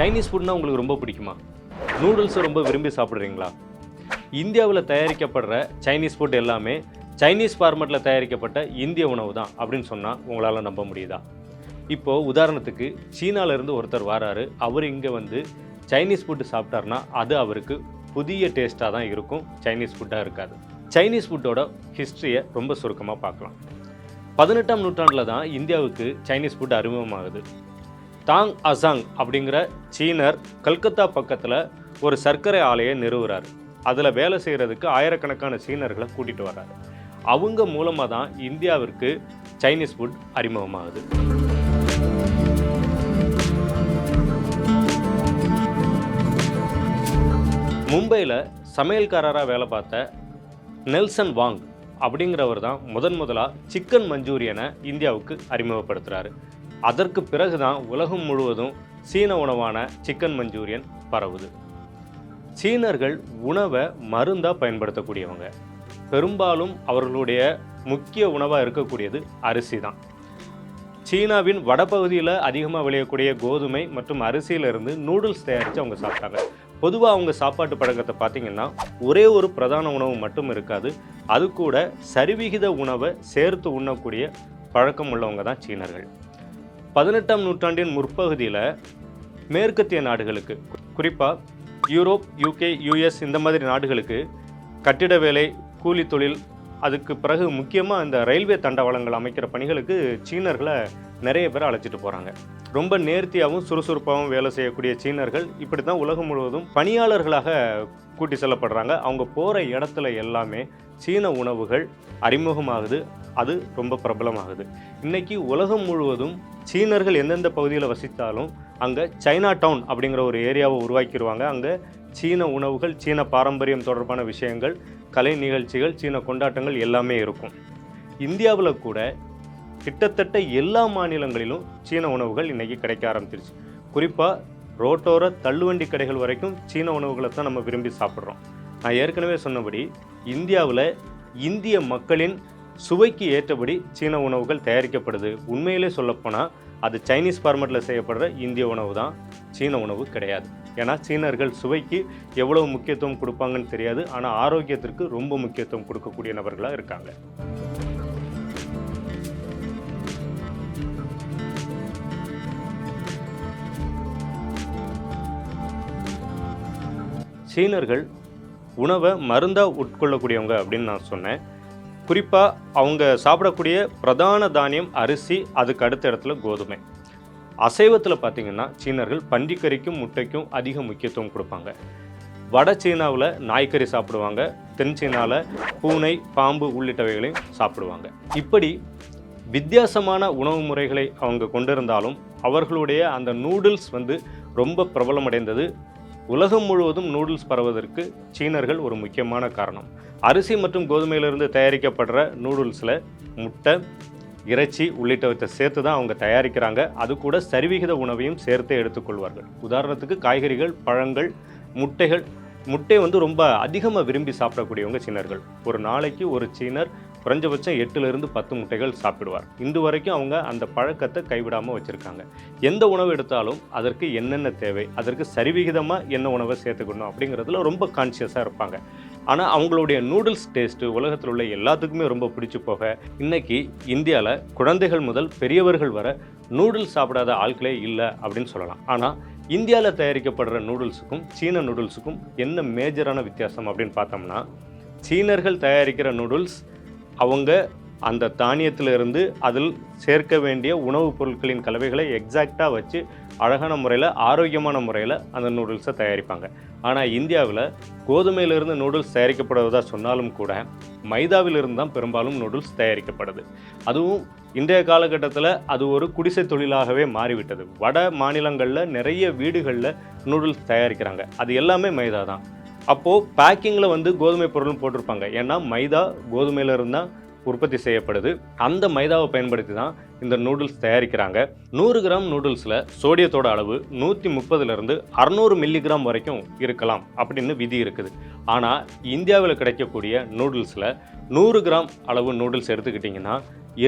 Chinese ஃபுட்னா உங்களுக்கு ரொம்ப பிடிக்குமா? நூடுல்ஸை ரொம்ப விரும்பி சாப்பிட்றீங்களா? இந்தியாவில் தயாரிக்கப்படுற சைனீஸ் ஃபுட் எல்லாமே சைனீஸ் ஃபார்மெட்டில் தயாரிக்கப்பட்ட இந்திய உணவு தான் அப்படின்னு சொன்னால் உங்களால் நம்ப முடியுதா? இப்போது உதாரணத்துக்கு சீனாவிலேருந்து ஒருத்தர் வராரு. அவர் இங்கே வந்து சைனீஸ் ஃபுட்டு சாப்பிட்டாருன்னா அது அவருக்கு புதிய டேஸ்ட்டாக தான் இருக்கும். சைனீஸ் ஃபுட்டாக இருக்காது. சைனீஸ் ஃபுட்டோட ஹிஸ்ட்ரியை ரொம்ப சுருக்கமாக பார்க்கலாம். பதினெட்டாம் நூற்றாண்டில் தான் இந்தியாவுக்கு சைனீஸ் ஃபுட் அறிமுகமாகுது. தாங் அசாங் அப்படிங்கிற சீனர் கல்கத்தா பக்கத்தில் ஒரு சர்க்கரை ஆலையை நிறுவுறாரு. அதில் வேலை செய்கிறதுக்கு ஆயிரக்கணக்கான சீனர்களை கூட்டிகிட்டு வர்றாரு. அவங்க மூலமாக தான் இந்தியாவிற்கு சைனீஸ் ஃபுட் அறிமுகமாகுது. மும்பையில் சமையல்காரராக வேலை பார்த்த நெல்சன் வாங் அப்படிங்கிறவர் தான் முதன் முதலாக சிக்கன் மஞ்சூரியனை இந்தியாவுக்கு அறிமுகப்படுத்துகிறாரு அதற்கு பிறகு தான் உலகம் முழுவதும் சீன உணவான சிக்கன் மஞ்சூரியன் பரவுது. சீனர்கள் உணவை மருந்தாக பயன்படுத்தக்கூடியவங்க. பெரும்பாலும் அவர்களுடைய முக்கிய உணவாக இருக்கக்கூடியது அரிசி தான் சீனாவின் வடபகுதியில் அதிகமாக விளையக்கூடிய கோதுமை மற்றும் அரிசியிலிருந்து நூடுல்ஸ் தயாரித்து அவங்க சாப்பிட்டாங்க. பொதுவாக அவங்க சாப்பாட்டு பழக்கத்தை பார்த்தீங்கன்னா ஒரே ஒரு பிரதான உணவு மட்டும் இருக்காது. அது கூட சரிவிகித உணவை சேர்த்து உண்ணக்கூடிய பழக்கம் உள்ளவங்க தான் சீனர்கள். பதினெட்டாம் நூற்றாண்டின் முற்பகுதியில் மேற்கத்திய நாடுகளுக்கு குறிப்பாக யூரோப் யூகே யூஎஸ் இந்த மாதிரி நாடுகளுக்கு கட்டிட வேலை கூலி தொழில் அதுக்கு பிறகு முக்கியமாக இந்த ரயில்வே தண்டவாளங்கள் அமைக்கிற பணிகளுக்கு சீனர்களை நிறைய பேர் அழைச்சிட்டு போகிறாங்க ரொம்ப நேர்த்தியாகவும் சுறுசுறுப்பாகவும் வேலை செய்யக்கூடிய சீனர்கள் இப்படி தான் உலகம் முழுவதும் பணியாளர்களாக கூட்டி செல்லப்படுறாங்க. அவங்க போகிற இடத்துல எல்லாமே சீன உணவுகள் அறிமுகமாகுது. அது ரொம்ப பிரபலமாகுது. இன்றைக்கி உலகம் முழுவதும் சீனர்கள் எந்தெந்த பகுதியில் வசித்தாலும் அங்கே சைனா டவுன் அப்படிங்கிற ஒரு ஏரியாவை உருவாக்கிடுவாங்க அங்கே சீன உணவுகள் சீன பாரம்பரியம் தொடர்பான விஷயங்கள் கலை நிகழ்ச்சிகள் சீன கொண்டாட்டங்கள் எல்லாமே இருக்கும். இந்தியாவில் கூட கிட்டத்தட்ட எல்லா மாநிலங்களிலும் சீன உணவுகள் இன்றைக்கி கிடைக்க ஆரம்பிச்சிருச்சு. குறிப்பாக ரோட்டோர தள்ளுவண்டி கடைகள் வரைக்கும் சீன உணவுகளை தான் நம்ம விரும்பி சாப்பிட்றோம். நான் ஏற்கனவே சொன்னபடி இந்தியாவில் இந்திய மக்களின் சுவைக்கு ஏற்றபடி சீன உணவுகள் தயாரிக்கப்படுது. உண்மையிலே சொல்லப்போனால் அது சைனீஸ் ஃபார்மேட்டில் செய்யப்படுற இந்திய உணவு தான் சீன உணவு கிடையாது. ஏன்னா சீனர்கள் சுவைக்கு எவ்வளவு முக்கியத்துவம் கொடுப்பாங்கன்னு தெரியாது. ஆனால் ஆரோக்கியத்திற்கு ரொம்ப முக்கியத்துவம் கொடுக்கக்கூடிய நபர்களாக இருக்காங்க. சீனர்கள் உணவை மருந்தாக உட்கொள்ளக்கூடியவங்க அப்படின்னு நான் சொன்னேன். குறிப்பாக அவங்க சாப்பிடக்கூடிய பிரதான தானியம் அரிசி அதுக்கு அடுத்த இடத்துல கோதுமை. அசைவத்தில் பார்த்தீங்கன்னா சீனர்கள் பன்றிக்கறிக்கும் முட்டைக்கும் அதிக முக்கியத்துவம் கொடுப்பாங்க. வட சீனாவில் நாய்க்கறி சாப்பிடுவாங்க தென் சீனாவில் பூனை பாம்பு உள்ளிட்டவைகளையும் சாப்பிடுவாங்க. இப்படி வித்தியாசமான உணவு முறைகளை அவங்க கொண்டிருந்தாலும் அவர்களுடைய அந்த நூடுல்ஸ் வந்து ரொம்ப பிரபலமடைந்தது உலகம் முழுவதும் நூடுல்ஸ் பரவதற்கு சீனர்கள் ஒரு முக்கியமான காரணம். அரிசி மற்றும் கோதுமையிலிருந்து தயாரிக்கப்படுற நூடுல்ஸில் முட்டை இறைச்சி உள்ளிட்டவற்றை சேர்த்து தான் அவங்க தயாரிக்கிறாங்க. அது கூட சரிவிகித உணவையும் சேர்த்தே எடுத்துக்கொள்வார்கள். உதாரணத்துக்கு காய்கறிகள் பழங்கள் முட்டைகள். முட்டை வந்து ரொம்ப அதிகமாக விரும்பி சாப்பிடக்கூடியவங்க சீனர்கள். ஒரு நாளைக்கு ஒரு சீனர் குறைஞ்சபட்சம் எட்டுலேருந்து பத்து முட்டைகள் சாப்பிடுவார். இன்று வரைக்கும் அவங்க அந்த பழக்கத்தை கைவிடாமல் வச்சுருக்காங்க. எந்த உணவு எடுத்தாலும் அதற்கு என்னென்ன தேவை அதற்கு சரிவிகிதமாக என்ன உணவை சேர்த்துக்கணும் அப்படிங்கிறதுல ரொம்ப கான்சியஸாக இருப்பாங்க. ஆனால் அவங்களுடைய நூடுல்ஸ் டேஸ்ட்டு உலகத்தில் உள்ள எல்லாத்துக்குமே ரொம்ப பிடிச்சி போக இன்றைக்கி இந்தியாவில் குழந்தைகள் முதல் பெரியவர்கள் வர நூடுல்ஸ் சாப்பிடாத ஆட்களே இல்லை அப்படின்னு சொல்லலாம். ஆனால் இந்தியாவில் தயாரிக்கப்படுற நூடுல்ஸுக்கும் சீன நூடுல்ஸுக்கும் என்ன மேஜரான வித்தியாசம் அப்படின்னு பார்த்தோம்னா சீனர்கள் தயாரிக்கிற நூடுல்ஸ் அவங்க அந்த தானியத்திலிருந்து அதில் சேர்க்க வேண்டிய உணவுப் பொருட்களின் கலவைகளை எக்ஸாக்டாக வச்சு அழகான முறையில் ஆரோக்கியமான முறையில் அந்த நூடுல்ஸை தயாரிப்பாங்க. ஆனால் இந்தியாவில் கோதுமையிலிருந்து நூடுல்ஸ் தயாரிக்கப்படுவதாக சொன்னாலும் கூட மைதாவிலிருந்து தான் பெரும்பாலும் நூடுல்ஸ் தயாரிக்கப்படுது. அதுவும் இன்றைய காலகட்டத்தில் அது ஒரு குடிசை தொழிலாகவே மாறிவிட்டது. வட மாநிலங்களில் நிறைய வீடுகளில் நூடுல்ஸ் தயாரிக்கிறாங்க. அது எல்லாமே மைதா தான். அப்போது பேக்கிங்கில் வந்து கோதுமை பொருளும் போட்டிருப்பாங்க. ஏன்னா மைதா கோதுமையிலிருந்து தான் உற்பத்தி செய்யப்படுது. அந்த மைதாவை பயன்படுத்தி தான் இந்த நூடுல்ஸ் தயாரிக்கிறாங்க. நூறு கிராம் நூடுல்ஸில் சோடியத்தோட அளவு நூற்றி முப்பதுலேருந்து அறநூறு மில்லிகிராம் வரைக்கும் இருக்கலாம் அப்படின்னு விதி இருக்குது. ஆனால் இந்தியாவில் கிடைக்கக்கூடிய நூடுல்ஸில் நூறு கிராம் அளவு நூடுல்ஸ் எடுத்துக்கிட்டிங்கன்னா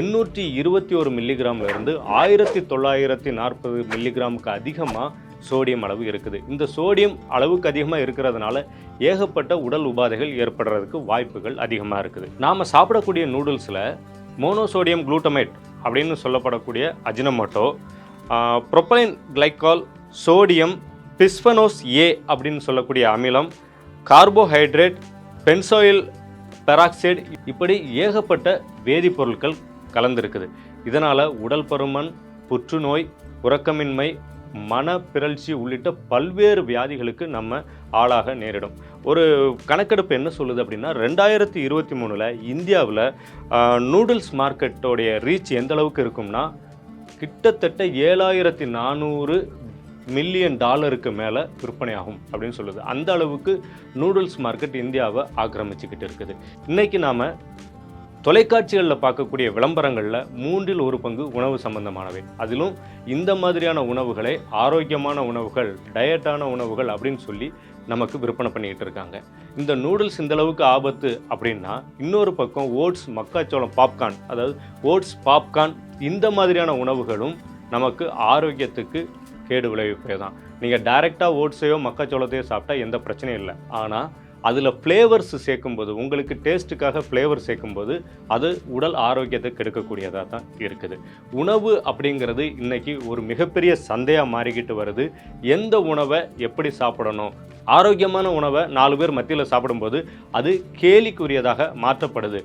எண்ணூற்றி இருபத்தி ஒரு மில்லிகிராம்லேருந்து ஆயிரத்தி தொள்ளாயிரத்தி நாற்பது மில்லிகிராமுக்கு அதிகமாக சோடியம் அளவு இருக்குது. இந்த சோடியம் அளவுக்கு அதிகமாக இருக்கிறதுனால ஏகப்பட்ட உடல் உபாதைகள் ஏற்படுறதுக்கு வாய்ப்புகள் அதிகமாக இருக்குது. நாம் சாப்பிடக்கூடிய நூடுல்ஸில் மோனோசோடியம் குளூட்டமேட் அப்படின்னு சொல்லப்படக்கூடிய Ajinomoto propylene glycol sodium bisphenol A அப்படின்னு சொல்லக்கூடிய அமிலம் கார்போஹைட்ரேட் பென்சோயில் பெராக்சைடு இப்படி ஏகப்பட்ட வேதிப்பொருட்கள் கலந்திருக்குது. இதனால் உடல் பருமன் புற்றுநோய் உறக்கமின்மை மனப்பிறழ்ச்சி உள்ளிட்ட பல்வேறு வியாதிகளுக்கு நம்ம ஆளாக நேரிடும். ஒரு கணக்கெடுப்பு என்ன சொல்லுது அப்படின்னா ரெண்டாயிரத்தி இருபத்தி மூணில் இந்தியாவில் நூடுல்ஸ் மார்க்கெட்டோடைய ரீச் எந்த அளவுக்கு இருக்கும்னா கிட்டத்தட்ட ஏழாயிரத்தி நானூறு மில்லியன் டாலருக்கு மேலே விற்பனையாகும் அப்படின்னு சொல்லுது. அந்த அளவுக்கு நூடுல்ஸ் மார்க்கெட் இந்தியாவை ஆக்கிரமிச்சுக்கிட்டு இருக்குது. இன்றைக்கி நாம் தொலைக்காட்சிகளில் பார்க்கக்கூடிய விளம்பரங்களில் மூன்றில் ஒரு பங்கு உணவு சம்பந்தமானவை. அதிலும் இந்த மாதிரியான உணவுகளை ஆரோக்கியமான உணவுகள் டயட்டான உணவுகள் அப்படின்னு சொல்லி நமக்கு விற்பனை பண்ணிக்கிட்டு இருக்காங்க. இந்த நூடுல்ஸ் இந்த அளவுக்கு ஆபத்து அப்படின்னா இன்னொரு பக்கம் ஓட்ஸ் மக்காச்சோளம் பாப்கார்ன் அதாவது ஓட்ஸ் பாப்கார்ன் இந்த மாதிரியான உணவுகளும் நமக்கு ஆரோக்கியத்துக்கு கேடு விளைவிப்பே தான் நீங்கள் டைரெக்டாக ஓட்ஸையோ மக்காச்சோளத்தையோ சாப்பிட்டா எந்த பிரச்சனையும் இல்லை. ஆனால் அதில் ஃப்ளேவர்ஸ் சேர்க்கும்போது உங்களுக்கு டேஸ்ட்டுக்காக ஃப்ளேவர் சேர்க்கும்போது அது உடல் ஆரோக்கியத்தை கெடுக்கக்கூடியதாக தான் இருக்குது. உணவு அப்படிங்கிறது இன்றைக்கி ஒரு மிகப்பெரிய சந்தையாக மாறிக்கிட்டு வருது. எந்த உணவை எப்படி சாப்பிடணும்? ஆரோக்கியமான உணவை நாலு பேர் மத்தியில் சாப்பிடும்போது அது கேலிக்குரியதாக மாற்றப்படுது.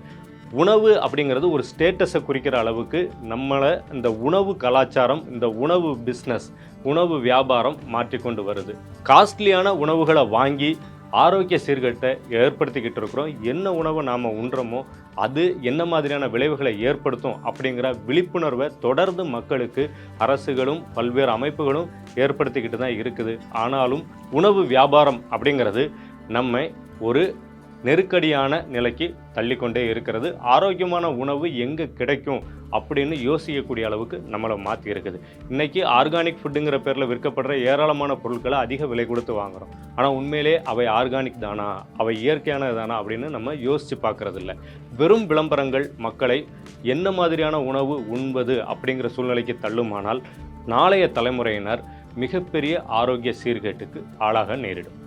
உணவு அப்படிங்கிறது ஒரு ஸ்டேட்டஸை குறிக்கிற அளவுக்கு நம்மளை இந்த உணவு கலாச்சாரம் இந்த உணவு பிஸ்னஸ் உணவு வியாபாரம் மாற்றிக்கொண்டு வருது. காஸ்ட்லியான உணவுகளை வாங்கி ஆரோக்கிய சீர்கேட்டை ஏற்படுத்திக்கிட்டு இருக்கிறோம். என்ன உணவை நாம் உண்றோமோ அது என்ன மாதிரியான விளைவுகளை ஏற்படுத்தும் அப்படிங்கிற விழிப்புணர்வை தொடர்ந்து மக்களுக்கு அரசுகளும் பல்வேறு அமைப்புகளும் ஏற்படுத்திக்கிட்டு தான் இருக்குது. ஆனாலும் உணவு வியாபாரம் அப்படிங்கிறது நம்மை ஒரு நெருக்கடியான நிலைக்கு தள்ளிக்கொண்டே இருக்கிறது. ஆரோக்கியமான உணவு எங்கே கிடைக்கும் அப்படின்னு யோசிக்கக்கூடிய அளவுக்கு நம்மளை மாற்றி இருக்குது. இன்றைக்கி ஆர்கானிக் ஃபுட்டுங்கிற பேரில் விற்கப்படுற ஏராளமான பொருட்களை அதிக விலை கொடுத்து வாங்குகிறோம் ஆனால் உண்மையிலே அவை ஆர்கானிக் தானா? அவை இயற்கையானது தானா? அப்படின்னு நம்ம யோசித்து பார்க்குறதில்ல. வெறும் விளம்பரங்கள் மக்களை என்ன மாதிரியான உணவு உண்பது அப்படிங்கிற சூழ்நிலைக்கு தள்ளுமானால் நாளைய தலைமுறையினர் மிகப்பெரிய ஆரோக்கிய சீர்கேட்டுக்கு ஆளாக நேரிடும்.